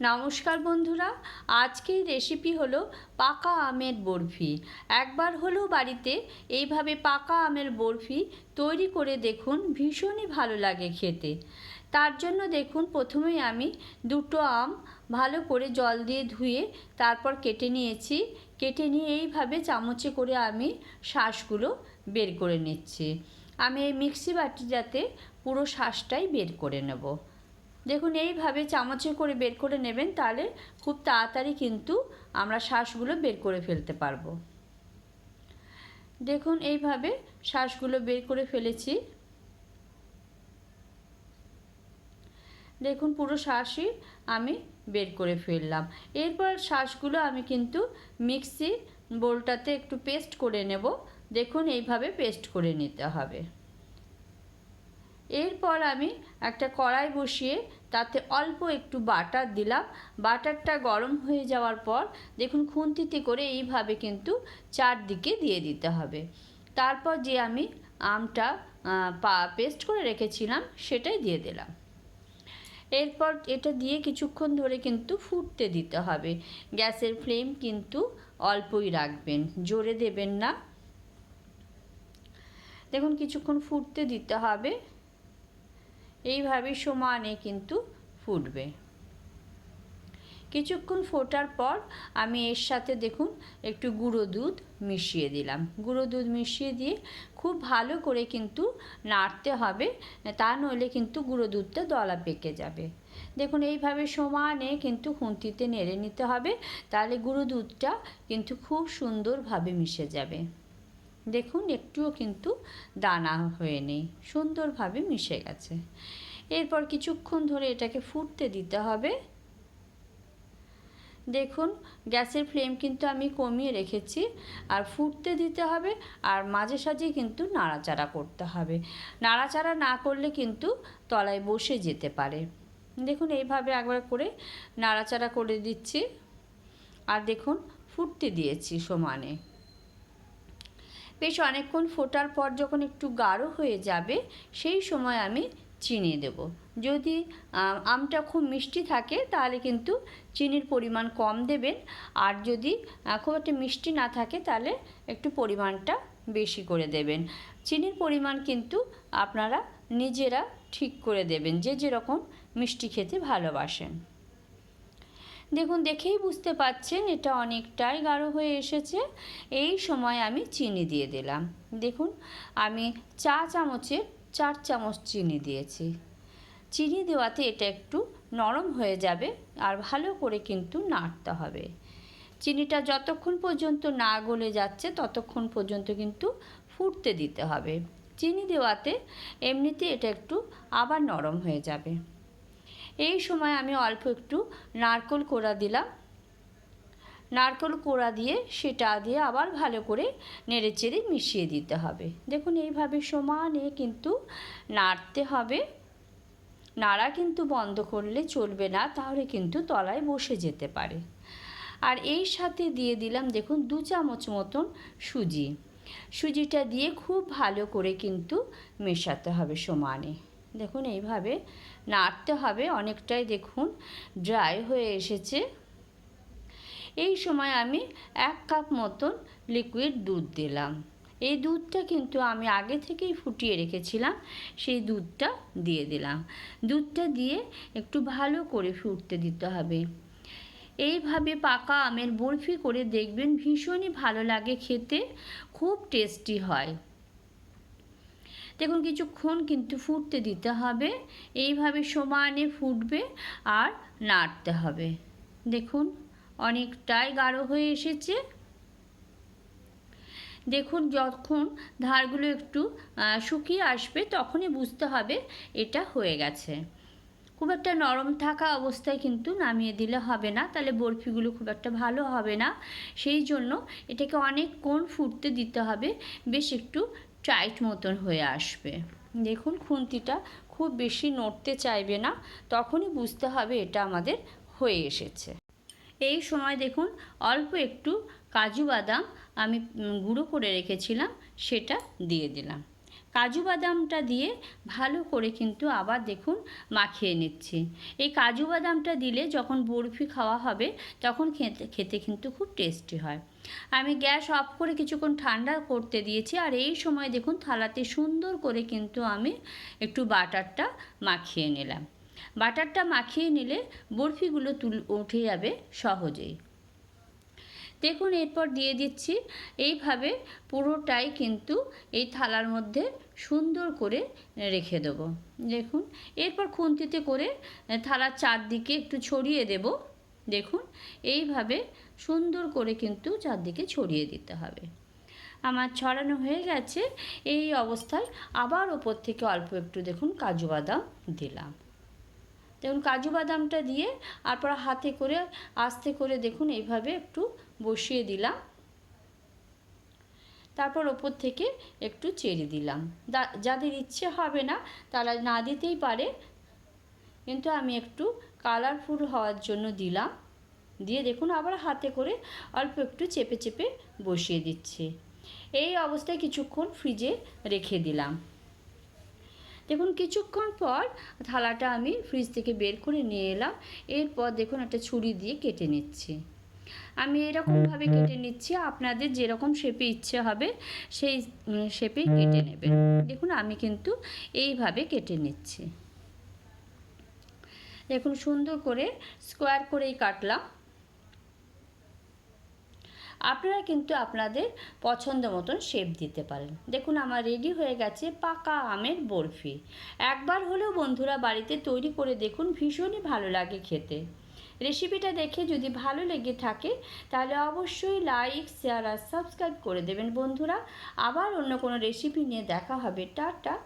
নমস্কার বন্ধুরা, আজকের রেসিপি হলো পাকা আমের বরফি। একবার হলেও বাড়িতে এইভাবে পাকা আমের বরফি তৈরি করে দেখুন, ভীষণই ভালো লাগে খেতে। তার জন্য দেখুন, প্রথমেই আমি দুটো আম ভালো করে জল দিয়ে ধুয়ে তারপর কেটে নিয়েছি। কেটে নিয়ে এইভাবে চামচে করে আমি শ্বাসগুলো বের করে নিচ্ছি। আমি এই মিক্সি বাটিটাতে পুরো শ্বাসটাই বের করে নেব। দেখুন, এইভাবে চামচে করে বের করে নেবেন তাহলে খুব তাড়াতাড়ি কিন্তু আমরা শ্বাসগুলো বের করে ফেলতে পারব। দেখুন, এইভাবে শ্বাসগুলো বের করে ফেলেছি। দেখুন, পুরো শ্বাসই আমি বের করে ফেললাম। এরপর শ্বাসগুলো আমি কিন্তু মিক্সি বোলটাতে একটু পেস্ট করে নেব। দেখুন, এইভাবে পেস্ট করে নিতে হবে। এরপর আমি একটা কড়াই বসিয়ে তাতে অল্প একটু বাটার দিলাম। বাটারটা গরম হয়ে যাওয়ার পর দেখুন খুন্তিতে করে এইভাবে কিন্তু চারদিকে দিয়ে দিতে হবে। তারপর যে আমি আমটা পা, পেস্ট করে রেখেছিলাম সেটাই দিয়ে দিলাম। এরপর এটা দিয়ে কিছুক্ষণ ধরে কিন্তু ফুটতে দিতে হবে। গ্যাসের ফ্লেম কিন্তু অল্পই রাখবেন, জোরে দেবেন না। দেখুন কিছুক্ষণ ফুটতে দিতে হবে। এইভাবে সমানে কিন্তু ফুটবে। কিছুক্ষণ ফোটার পর আমি এর সাথে দেখুন একটু গুঁড়ো দুধ মিশিয়ে দিলাম। গুঁড়ো দুধ মিশিয়ে দিয়ে খুব ভালো করে কিন্তু নাড়তে হবে, তা নইলে কিন্তু গুঁড়ো দুধটা দলা পেকে যাবে। দেখুন এইভাবে সমানে কিন্তু খুন্তিতে নেড়ে নিতে হবে, তাহলে গুঁড়ো দুধটা কিন্তু খুব সুন্দরভাবে মিশে যাবে। দেখুন, একটুও কিন্তু দানা হয়ে নেই সুন্দরভাবে মিশে গেছে। এরপর কিছুক্ষণ ধরে এটাকে ফুটতে দিতে হবে। দেখুন, গ্যাসের ফ্লেম কিন্তু আমি কমিয়ে রেখেছি, আর ফুটতে দিতে হবে, আর মাঝে সাঝে কিন্তু নাড়াচাড়া করতে হবে। নাড়াচাড়া না করলে কিন্তু তলায় বসে যেতে পারে। দেখুন, এইভাবে একবার করে নাড়াচাড়া করে দিচ্ছি, আর দেখুন, ফুটতে দিয়েছি সমানে। বেশ অনেকক্ষণ ফোটার পর যখন একটু গাঢ় হয়ে যাবে, সেই সময় আমি চিনি দেব। যদি আমটা খুব মিষ্টি থাকে, তাহলে কিন্তু চিনির পরিমাণ কম দেবেন। আর যদি খুব একটা মিষ্টি না থাকে, তাহলে একটু পরিমাণটা বেশি করে দেবেন। চিনির পরিমাণ কিন্তু আপনারা নিজেরা ঠিক করে দেবেন, যে যেরকম মিষ্টি খেতে ভালোবাসেন। দেখুন, দেখেই বুঝতে পাচ্ছেন এটা অনেকটাই গাঢ় হয়ে এসেছে। এই সময় আমি চিনি দিয়ে দিলাম। দেখুন, আমি চা চামচের চার চামচ চিনি দিয়েছি। চিনি দেওয়াতে এটা একটু নরম হয়ে যাবে আর ভালো করে কিন্তু নাড়তে হবে। চিনিটা যতক্ষণ পর্যন্ত না গলে যাচ্ছে, ততক্ষণ পর্যন্ত কিন্তু ফুটতে দিতে হবে। চিনি দেওয়াতে এমনিতে এটা একটু আবার নরম হয়ে যাবে। এই সময় আমি অল্প একটু নারকোল কোড়া দিলাম। নারকেল কোড়া দিয়ে সেটা দিয়ে আবার ভালো করে নেড়ে চেড়ে মিশিয়ে দিতে হবে। দেখুন, এইভাবে সমানে কিন্তু নাড়তে হবে। নাড়া কিন্তু বন্ধ করলে চলবে না, তাহলে কিন্তু তলায় বসে যেতে পারে। আর এই সাথে দিয়ে দিলাম, দেখুন, দু চামচ মতন সুজি। সুজিটা দিয়ে খুব ভালো করে কিন্তু মেশাতে হবে সমানে। দেখুন, এইভাবে নাড়তে হবে, অনেকটাই দেখুন ড্রাই হয়ে এসেছে। এই সময় আমি এক কাপ মতন লিকুইড দুধ দিলাম। এই দুধটা কিন্তু আমি আগে থেকেই ফুটিয়ে রেখেছিলাম, সেই দুধটা দিয়ে দিলাম। দুধটা দিয়ে একটু ভালো করে ফুটতে দিতে হবে। এইভাবে পাকা আমের বরফি করে দেখবেন ভীষণই ভালো লাগে খেতে, খুব টেস্টি হয়। দেখুন, কিছুক্ষণ কিন্তু ফুটতে দিতে হবে। এইভাবে সমানে ফুটবে আর নাড়তে হবে। দেখুন, অনেকটাই গাঢ় হয়ে এসেছে। দেখুন, যখন ধারগুলো একটু শুকিয়ে আসবে, তখনই বুঝতে হবে এটা হয়ে গেছে। খুব একটা নরম থাকা অবস্থায় কিন্তু নামিয়ে দিলে হবে না। তাহলে বরফিগুলো খুব একটা ভালো হবে না। সেই জন্য এটাকে অনেকক্ষণ ফুটতে দিতে হবে। বেশ একটু টাইট মতন হয়ে আসবে। দেখুন খুন্তিটা খুব বেশি নড়তে চাইবে না, তখনই বুঝতে হবে এটা আমাদের হয়ে এসেছে। এই সময় দেখুন অল্প একটু কাজু বাদাম আমি গুঁড়ো করে রেখেছিলাম, সেটা দিয়ে দিলাম। কাজু বাদামটা দিয়ে ভালো করে কিন্তু আবার দেখুন মাখিয়ে নিচ্ছি। এই কাজু বাদামটা দিলে যখন বরফি খাওয়া হবে, তখন খেতে খেতে কিন্তু খুব টেস্টি হয়। আমি গ্যাস অফ করে কিছুক্ষণ ঠান্ডা করতে দিয়েছি, আর এই সময় দেখুন থালাতে সুন্দর করে কিন্তু আমি একটু বাটারটা মাখিয়ে নিলাম। বাটারটা মাখিয়ে নিলে বরফিগুলো তুল, উঠে যাবে সহজেই। দেখুন এরপর দিয়ে দিচ্ছি, এইভাবে পুরোটাই কিন্তু এই থালার মধ্যে সুন্দর করে রেখে দেবো। দেখুন, এরপর খুন্তিতে করে থালার চারদিকে একটু ছড়িয়ে দেব। দেখুন, এইভাবে সুন্দর করে কিন্তু চারদিকে ছড়িয়ে দিতে হবে। আমার ছড়ানো হয়ে গেছে, এই অবস্থায় আবার ওপর থেকে অল্প একটু দেখুন কাজু বাদাম দিলাম। দেখুন, কাজু বাদামটা দিয়ে তারপর হাতে করে, আস্তে করে দেখুন, এইভাবে একটু বসিয়ে দিলাম। তারপর ওপর থেকে একটু চেড়ে দিলাম। যাদের ইচ্ছে হবে না, তারা না দিতেই পারে। কিন্তু আমি একটু কালারফুল হওয়ার জন্য দিলাম। দিয়ে দেখুন আবার হাতে করে অল্প একটু চেপে চেপে বসিয়ে দিচ্ছি। এই অবস্থায় কিছুক্ষণ ফ্রিজে রেখে দিলাম। দেখুন কিছুক্ষণ পর থালাটা আমি ফ্রিজ থেকে বের করে নিয়ে এলাম। এরপর দেখুন একটা ছুরি দিয়ে কেটে নিচ্ছি। আমি এরকমভাবে কেটে নিচ্ছি, আপনাদের যেরকম শেপে ইচ্ছে হবে সেই শেপেই কেটে নেবেন। দেখুন আমি কিন্তু এইভাবে কেটে নিচ্ছি। দেখুন সুন্দর করে স্কোয়ার করেই কাটলাম। আপনারা কিন্তু আপনাদের পছন্দ মতন শেপ দিতে পারেন। দেখুন আমার রেডি হয়ে গেছে পাকা আমের বরফি। একবার হলেও বন্ধুরা বাড়িতে তৈরি করে দেখুন, ভীষণই ভালো লাগে খেতে। রেসিপিটা দেখে যদি ভালো লেগে থাকে, তাহলে অবশ্যই লাইক শেয়ার আর সাবস্ক্রাইব করে দেবেন বন্ধুরা। আবার অন্য কোনো রেসিপি নিয়ে দেখা হবে। টাটা।